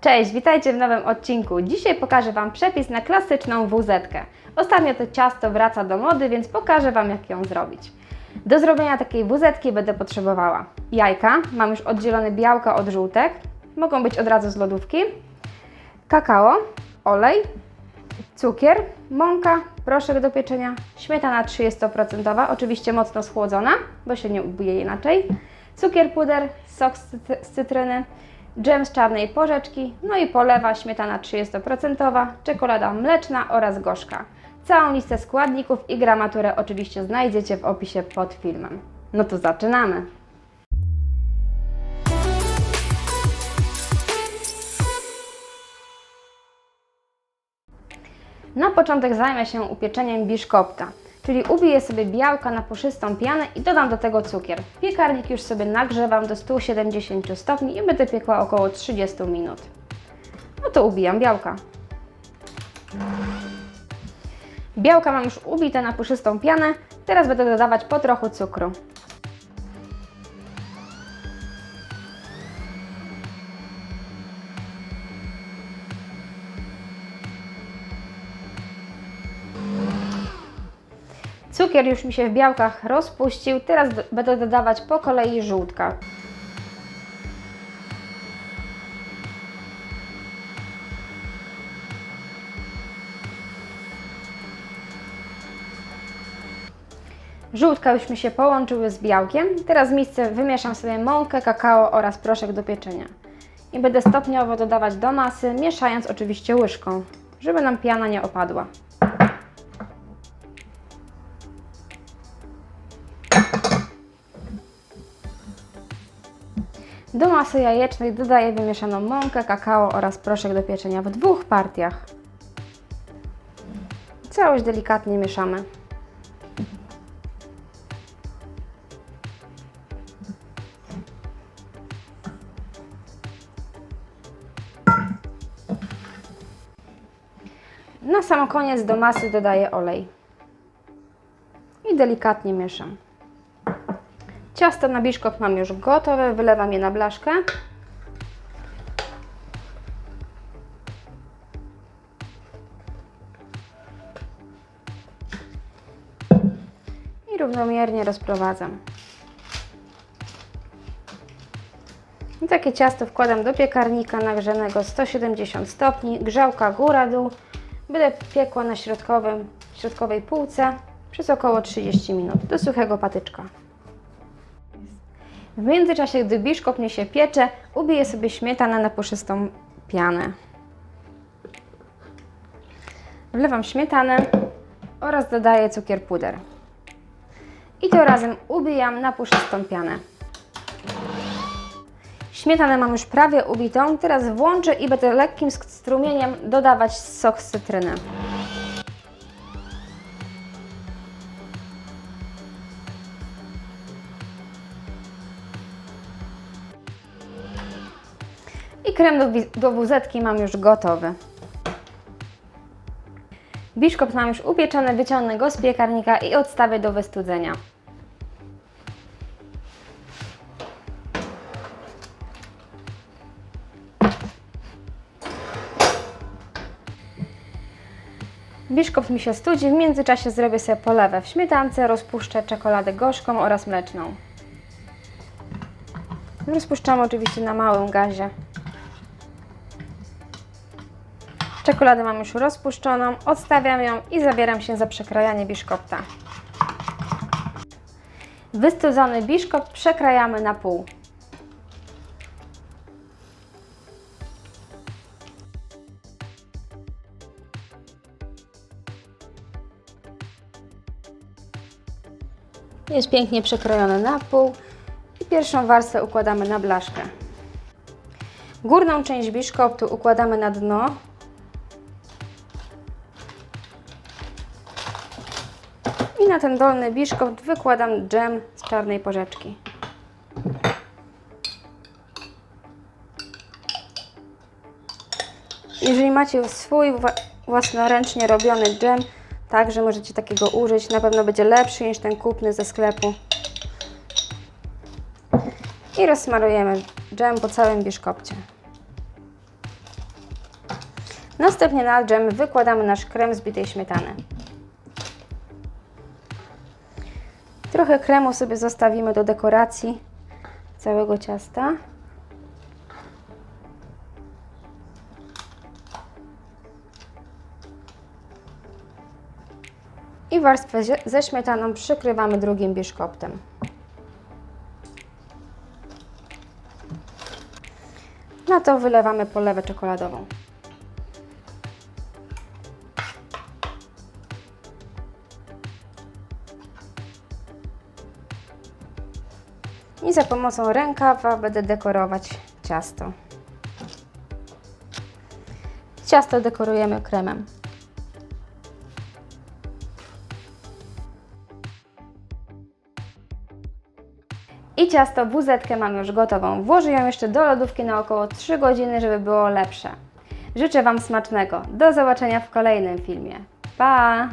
Cześć, witajcie w nowym odcinku. Dzisiaj pokażę Wam przepis na klasyczną WZ-kę. Ostatnio to ciasto wraca do mody, więc pokażę Wam jak ją zrobić. Do zrobienia takiej WZ-ki będę potrzebowała jajka, mam już oddzielone białka od żółtek, mogą być od razu z lodówki, kakao, olej, cukier, mąka, proszek do pieczenia, śmietana 30%, oczywiście mocno schłodzona, bo się nie ubije inaczej, cukier puder, sok z cytryny, dżem z czarnej porzeczki, no i polewa śmietana 30%, czekolada mleczna oraz gorzka. Całą listę składników i gramaturę oczywiście znajdziecie w opisie pod filmem. No to zaczynamy! Na początek zajmę się upieczeniem biszkopta, czyli ubiję sobie białka na puszystą pianę i dodam do tego cukier. Piekarnik już sobie nagrzewam do 170 stopni i będę piekła około 30 minut. No to ubijam białka. Białka mam już ubite na puszystą pianę, teraz będę dodawać po trochu cukru. Cukier już mi się w białkach rozpuścił, teraz będę dodawać po kolei żółtka. Żółtka już mi się połączyły z białkiem. Teraz w misce wymieszam sobie mąkę, kakao oraz proszek do pieczenia. I będę stopniowo dodawać do masy, mieszając oczywiście łyżką, żeby nam piana nie opadła. Do masy jajecznej dodaję wymieszaną mąkę, kakao oraz proszek do pieczenia w dwóch partiach. Całość delikatnie mieszamy. Na sam koniec do masy dodaję olej i delikatnie mieszam. Ciasto na biszkopt mam już gotowe, wylewam je na blaszkę. I równomiernie rozprowadzam. I takie ciasto wkładam do piekarnika nagrzanego 170 stopni, grzałka góra-dół. Będę piekła na środkowym, środkowej półce przez około 30 minut do suchego patyczka. W międzyczasie, gdy biszkopt mnie się piecze, ubiję sobie śmietanę na puszystą pianę. Wlewam śmietanę oraz dodaję cukier puder. I to razem ubijam na puszystą pianę. Śmietanę mam już prawie ubitą, teraz włączę i będę lekkim strumieniem dodawać sok z cytryny. Krem do, do mam już gotowy. Biszkopt mam już upieczony, wyciągnę go z piekarnika i odstawię do wystudzenia. Biszkopt mi się studzi, w międzyczasie zrobię sobie polewę w śmietance, rozpuszczę czekoladę gorzką oraz mleczną. Rozpuszczamy oczywiście na małym gazie. Czekoladę mam już rozpuszczoną, odstawiam ją i zabieram się za przekrajanie biszkopta. Wystudzony biszkopt przekrajamy na pół. Jest pięknie przekrojony na pół i pierwszą warstwę układamy na blaszkę. Górną część biszkoptu układamy na dno. Na ten dolny biszkopt wykładam dżem z czarnej porzeczki. Jeżeli macie swój wła- własnoręcznie robiony dżem, także możecie takiego użyć. Na pewno będzie lepszy niż ten kupny ze sklepu. I rozsmarujemy dżem po całym biszkopcie. Następnie na dżem wykładamy nasz krem z bitej śmietany. Trochę kremu sobie zostawimy do dekoracji całego ciasta. I warstwę ze śmietaną przykrywamy drugim biszkoptem. Na to wylewamy polewę czekoladową. I za pomocą rękawa będę dekorować ciasto. Ciasto dekorujemy kremem. I ciasto buzetkę mam już gotową. Włożę ją jeszcze do lodówki na około 3 godziny, żeby było lepsze. Życzę Wam smacznego. Do zobaczenia w kolejnym filmie. Pa!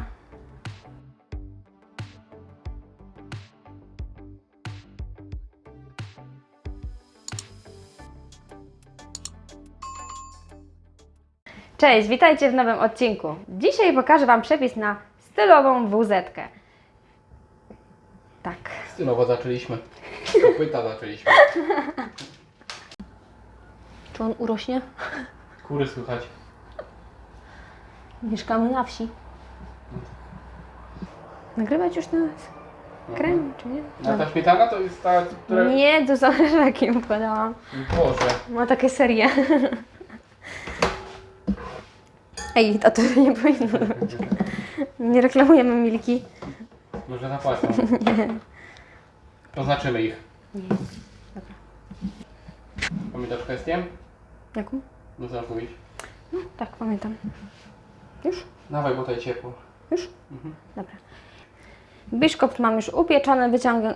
Cześć, witajcie w nowym odcinku. Dzisiaj pokażę Wam przepis na stylową wuzetkę. Tak. Stylowo zaczęliśmy. Kopyta zaczęliśmy. Czy on urośnie? Kury słychać. Mieszkamy na wsi. Nagrywać już teraz? Krem, czy nie? A ta śmietana to jest ta, która... Nie, do zależaki układałam. Boże. Ma takie serie. Ej, to to nie powinno być. Nie reklamujemy Milki. Może zapłacą. Oznaczymy ich. Pamiętasz kwestię? Jaką? No co mówić? Tak, pamiętam. Już? Dawaj, bo tutaj ciepło. Już? Mhm. Dobra. Biszkopt mam już upieczony, wyciągam,